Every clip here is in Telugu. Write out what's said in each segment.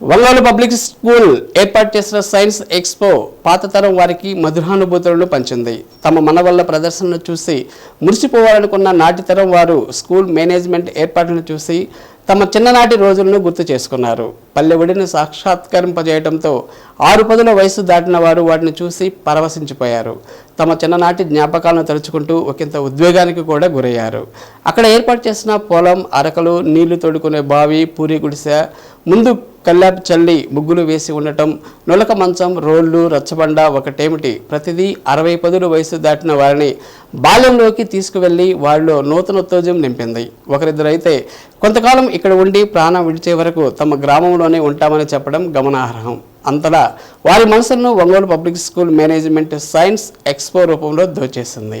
వల్లాలు పబ్లిక్ స్కూల్ ఏర్పాటు చేసిన సైన్స్ ఎక్స్పో పాత తరం వారికి మధురానుభూతులను పంచింది. తమ మనవల్ల ప్రదర్శనను చూసి మురిసిపోవాలనుకున్న నాటి తరం వారు స్కూల్ మేనేజ్మెంట్ ఏర్పాట్లను చూసి తమ చిన్ననాటి రోజులను గుర్తు చేసుకున్నారు. పల్లెవిడిని సాక్షాత్కరింపజేయడంతో ఆరు పదుల వయసు దాటిన వారు వాటిని చూసి పరవశించిపోయారు. తమ చిన్ననాటి జ్ఞాపకాలను తలుచుకుంటూ ఒకంత ఉద్వేగానికి కూడా గురయ్యారు. అక్కడ ఏర్పాటు చేసిన పొలం అరకలు నీళ్ళు తోడుకునే బావి పూరి గుడిసె ముందు కల్లాపు చల్లి ముగ్గులు వేసి ఉండటం నులక మంచం రోళ్ళు రచ్చబండ ఒకటేమిటి? ప్రతిదీ అరవై పదుల వయసు దాటిన వారిని బాల్యంలోకి తీసుకువెళ్ళి వారిలో నూతనోత్తేజం నింపింది. ఒకరిద్దరైతే కొంతకాలం ఇక్కడ ఉండి ప్రాణం విడిచే వరకు తమ గ్రామంలోనే ఉంటామని చెప్పడం గమనార్హం. అంతలా వారి మనసులను Ongole public school management science expo రూపంలో దోచేసింది.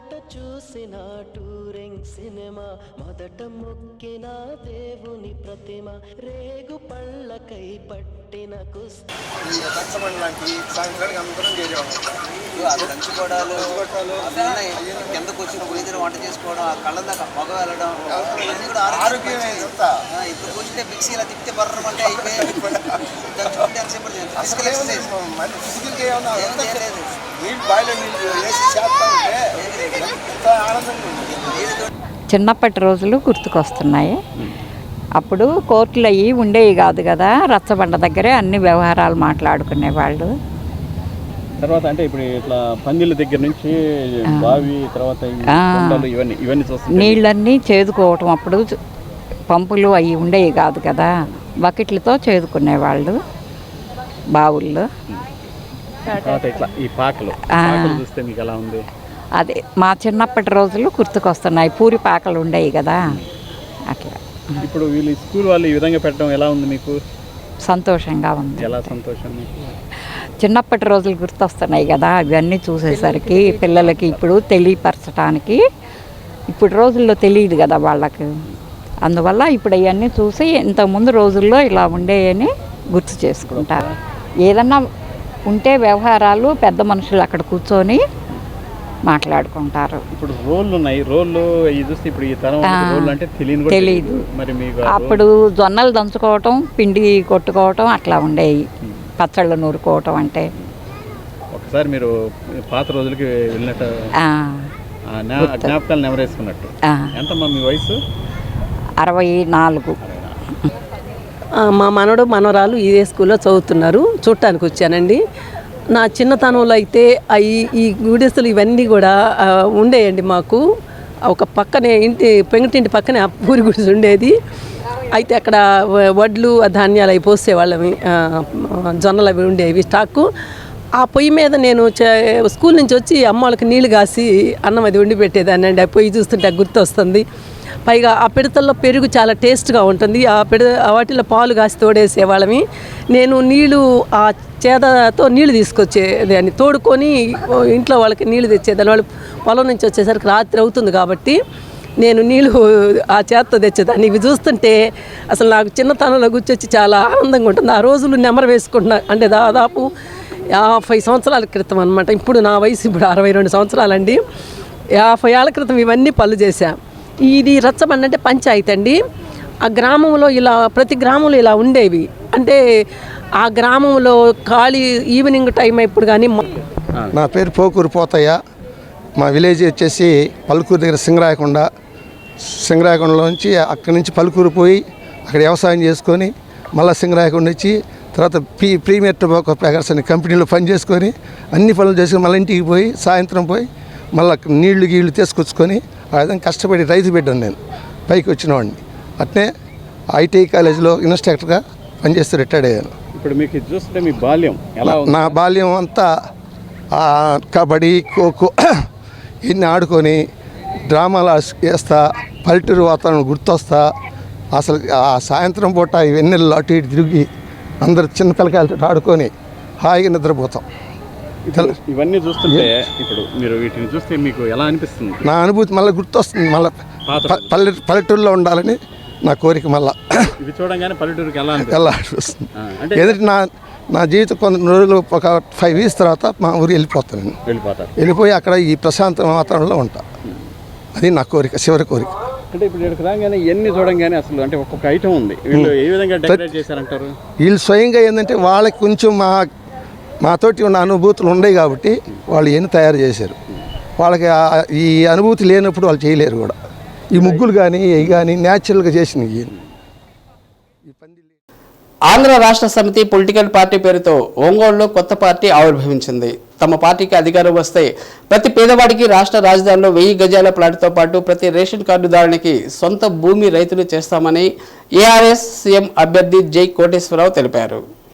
మొదట చూసిన టూరింగ్ సినిమా మొదట మొక్కిన దేవుని ప్రతిమ రేగు పళ్ళకై పట్టిన ఈ సాయంత్రానికి అందరం చేసేవాళ్ళం. అది దంచుకోవడాలు కిందకు వంట చేసుకోవడం ఆ కళ్ళ దాకా పొగ వెళ్ళడం ఇవన్నీ కూడా ఆరోగ్యమే ఆరోగ్యం ఇదంతా. ఇప్పుడు కూర్చుంటే మిక్సీ ఇలా తిప్పితే బర్రమంటే అయిపోయి దంచుకుంటే ఎంతసేపు ఫిజికల్ అసలు ఎక్సర్సైజ్ మళ్ళీ ఫిజికల్గా ఏమన్నా ఏం అంతా చేయలేదు. నీళ్ళు బాయిలో నీళ్ళు వేసి చేస్తా ఉంటే ఎంత ఆనందంగా ఉంది. చిన్నప్పటి రోజులు గుర్తుకొస్తున్నాయి. అప్పుడు కోర్టులు అయ్యి ఉండేవి కాదు కదా రచ్చబండ దగ్గరే అన్ని వ్యవహారాలు మాట్లాడుకునేవాళ్ళు తర్వాత అంటే ఇప్పుడు ఇట్లా పందిళ్ళ దగ్గర నుంచి బావి తర్వాత ఇవన్నీ ఇవన్నీ నీళ్ళన్నీ చేదుకోవటం అప్పుడు పంపులు అవి ఉండేవి కాదు కదా బకెట్లతో చేదుకునేవాళ్ళు బావుల్లో తర్వాత ఇట్లా ఈ పాకలు ఆ. పాకలు చూస్తే మీకు ఎలా ఉంది? అదే మా చిన్నప్పటి రోజులు గుర్తుకొస్తున్నాయి పూరి పాకలు ఉండేవి కదా. అట్లా. ఇప్పుడు వీళ్ళు స్కూల్ వాళ్ళు ఈ విధంగా పెట్టడం ఎలా ఉంది మీకు? సంతోషంగా ఉంది. ఎలా సంతోషం మీకు? చిన్నప్పటి రోజులు గుర్తొస్తున్నాయి కదా అవన్నీ చూసేసరికి పిల్లలకి ఇప్పుడు తెలియపరచడానికి ఇప్పుడు రోజుల్లో తెలియదు కదా వాళ్ళకి. అందువల్ల ఇప్పుడు అవన్నీ చూసి ఇంతకుముందు రోజుల్లో ఇలా ఉండేయని గుర్తు చేసుకుంటారు. ఏదన్నా ఉంటే వ్యవహారాలు పెద్ద మనుషులు అక్కడ కూర్చొని మాట్లాడుకుంటారు. ఇప్పుడు రోళ్ళు ఉన్నాయి. రోళ్ళు ఇది చూస్తే ఇప్పుడు ఈ తరం. రోళ్ళు అంటే తెలీదు. తెలియదు. మరి మీకు అప్పుడు జొన్నలు దంచుకోవటం పిండి కొట్టుకోవటం అట్లా ఉండేవి. పచ్చళ్ళు నూరుకోవటం అంటే. ఒకసారి మీరు పాత రోజులకి వెళ్ళినట్టు ఆ, ఆ జ్ఞా- జ్ఞాపకాలు నెమరేసుకున్నట్టు. ఎంతమ్మా మీ వయసు? అరవై నాలుగు. మా మనవడు మనవరాలు ఇదే స్కూల్లో చదువుతున్నారు. చూడటానికి వచ్చానండి. నా చిన్నతనంలో అయితే అవి ఈ- గుడిసెలు ఇవన్నీ కూడా ఉండేయండి మాకు. ఒక పక్కనే ఇంటి పెంగటింటి పక్కనే ఆ పూరి గుడిసె ఉండేది. అయితే అక్కడ వ- వడ్లు ఆ ధాన్యాలు అవి పోసేవాళ్ళమి జొన్నలు అవి ఉండేవి స్టాకు. ఆ పొయ్యి మీద నేను చే- స్కూల్ నుంచి వచ్చి అమ్మ వాళ్ళకి నీళ్ళు కాసి అన్నం అది వండి పెట్టేదాన్ని అండి ఆ పొయ్యి చూస్తుంటే గుర్తు వస్తుంది పైగా ఆ పిడతల్లో పెరుగు చాలా టేస్ట్గా ఉంటుంది. ఆ పిడ వాటిలో పాలు కాసి తోడేసేవాళ్ళమి నేను నీళ్ళు ఆ చేదతో నీళ్ళు తీసుకొచ్చేదాన్ని తోడుకొని ఇంట్లో వాళ్ళకి నీళ్ళు తెచ్చేదాన్ని. వాళ్ళు పొలం నుంచి వచ్చేసరికి రాత్రి అవుతుంది కాబట్టి నేను నీళ్ళు ఆ చేత్తో తెచ్చేదాన్ని. ఇవి చూస్తుంటే అసలు నాకు చిన్నతనంలో గుర్చొచ్చి చాలా ఆనందంగా ఉంటుంది. ఆ రోజులు నెమరు వేసుకుంటున్నా అంటే దాదాపు యాభై సంవత్సరాల క్రితం అనమాట ఇప్పుడు నా వయసు ఇప్పుడు అరవై రెండు సంవత్సరాలండి. యాభై ఏళ్ళ క్రితం ఇవన్నీ పళ్ళు చేశాను ఇది రచ్చబండ అంటే పంచాయతీ అండి. ఆ గ్రామంలో ఇలా ప్రతి గ్రామంలో ఇలా ఉండేవి. అంటే ఆ గ్రామంలో ఖాళీ ఈవినింగ్ టైం ఇప్పుడు కానీ నా పేరు పోకూరు పోతయ్య. మా విలేజ్ వచ్చేసి పలుకూరు దగ్గర సింగరాయకొండ. సింగరాయకొండలోంచి అక్కడి నుంచి పలుకూరు పోయి అక్కడ వ్యవసాయం చేసుకొని మళ్ళీ సింగరాయకొండ వచ్చి తర్వాత పీ ప్రీమియర్ టొబాకో ప్యాకర్స్ అనే కంపెనీలో పని చేసుకొని అన్ని పనులు చేసుకొని మళ్ళీ ఇంటికి పోయి సాయంత్రం పోయి మళ్ళీ నీళ్ళు గీళ్ళు తీసుకొచ్చుకొని ఆ విధంగా కష్టపడి రైతు బిడ్డను నేను పైకి వచ్చినవాడిని. అట్నే ఐటీఐ కాలేజీలో ఇన్స్ట్రక్టర్గా పనిచేస్తూ రిటైర్డ్ అయ్యాను. ఇప్పుడు మీకు చూస్తే మీ బాల్యం ఎలా నా బాల్యం అంతా కబడ్డీ ఖోఖో ఇన్ని ఆడుకొని డ్రామాలు వేస్తా పల్లెటూరు వాతావరణం గుర్తొస్తా అసలు ఆ సాయంత్రం పూట ఈ వెన్నెల్లో అటు ఇటు తిరిగి అందరు చిన్న పిల్లకాయలతో ఆడుకొని హాయిగా నిద్రపోతాం. ఇవన్నీ చూస్తుంటే ఇప్పుడు మీరు వీటిని చూస్తే మీకు ఎలా అనిపిస్తుంది? నా అనుభూతి మళ్ళీ గుర్తొస్తుంది మళ్ళీ పల్లె పల్లెటూరులో ఉండాలని నా కోరిక మళ్ళా. ఇవి చూడంగానే పల్లెటూరుకి ఎలా అనిపిస్తుంది? వెళ్ళాల్సి ఆ, అంటే ఎదుటి నా నా జీవితం కొన్ని రోజులు ఒక ఫైవ్ ఇయర్స్ తర్వాత మా ఊరు వెళ్ళిపోతాను నేను. వెళ్ళిపోతారు. వెళ్ళిపోయి అక్కడ ఈ ప్రశాంత వాతావరణంలో ఉంటా. అది నా కోరిక చివరి కోరిక. అంటే ఇప్పుడు ఇక్కడికి రాగానే ఎన్ని చూడంగానే అసలు అంటే ఒక్కొక్క ఐటమ్ ఉంది. వీళ్ళు ఏ విధంగా డెకరేట్ చేశారంటారు? వీళ్ళు స్వయంగా ఏంటంటే వాళ్ళకి కొంచెం మా మాతోటి ఉన్న అనుభూతులు ఉన్నాయి కాబట్టి వాళ్ళు ఎన్ని తయారు చేశారు. వాళ్ళకి ఈ అనుభూతి లేనప్పుడు వాళ్ళు చేయలేరు కూడా. ఈ ముగ్గులు కానీ ఇవి కానీ న్యాచురల్గా చేసినవి ఆంధ్ర రాష్ట్ర సమితి పొలిటికల్ పార్టీ పేరుతో ఒంగోలులో కొత్త పార్టీ ఆవిర్భవించింది. తమ పార్టీకి అధికారం వస్తే ప్రతి పేదవాడికి రాష్ట్ర రాజధానిలో వెయ్యి గజాల ప్లాట్తో పాటు ప్రతి రేషన్ కార్డుదారునికి సొంత భూమి రైతులు చేస్తామని ఏఆర్ఎస్ సీఎం అభ్యర్థి జై కోటేశ్వరరావు తెలిపారు.